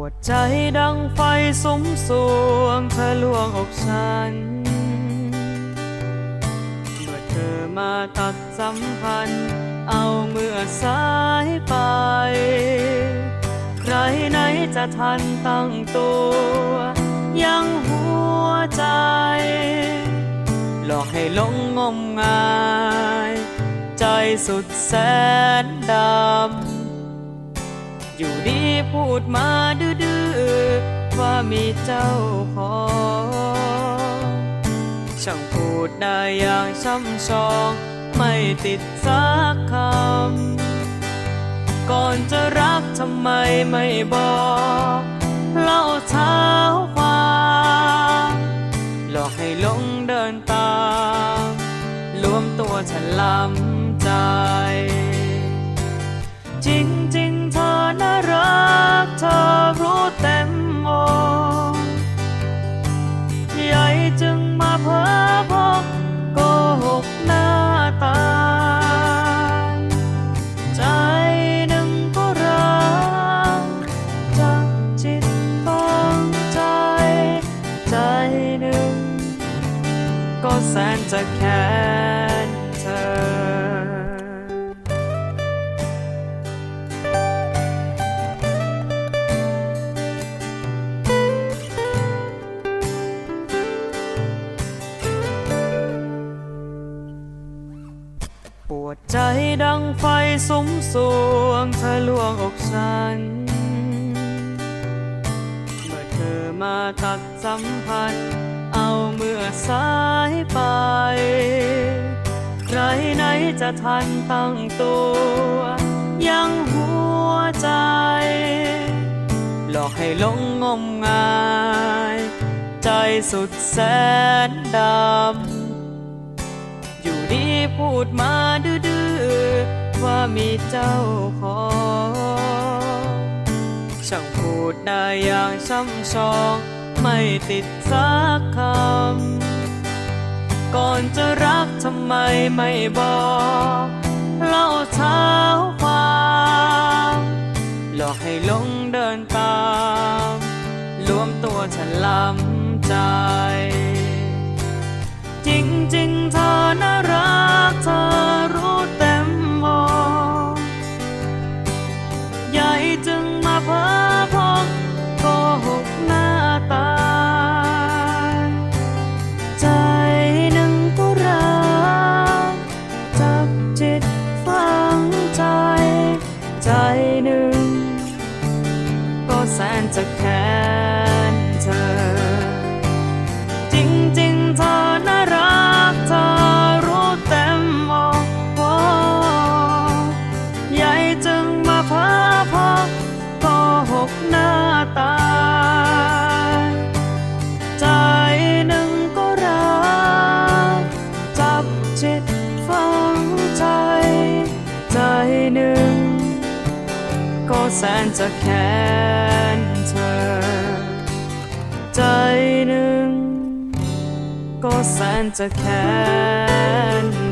วดใจดังไฟสุมสวงเธอลวงอกฉัน เมื่อเธอมาตัดสัมพันธ์ เอาเมื่อสายไป ใครไหนจะทันตั้งตัว ยังหัวใจ หลอกให้หลงงมงาย ใจสุดแสนดำ พูดมาดื้อๆว่ามีเจ้าของช่างพูดได้อย่างช่ำชอง ไม่ติดสักคำ ก่อนจะรักทำไมไม่บอก เล่าเท้าความหลอกให้หลงเดินตามรวมตัวฉันลำใจ จริงๆเธ สนจะแค้นเธอปวดใจดังไฟสมสวงเธอลวงอกฉัน เมื่อเธอมาตัดสัมพันธ์ เอาเมื่อสายไป ใครไหนจะทันตั้งตัว ยังหัวใจ หลอกให้หลงงมงาย ใจสุดแสนดำ อยู่ดีพูดมาดื้อๆ ว่ามีเจ้าของช่างพูดได้อย่างช่ำชอง ไม่ติดสักคำ ก่อนจะรักทำไมไม่บอกเล่าเท้าความหลอกให้ลงเดินตามรวมตัวฉันลำใจ จริงๆเธอ แส แสนจะแค้นเธอ ใจหนึ่งก็แสนจะแค้น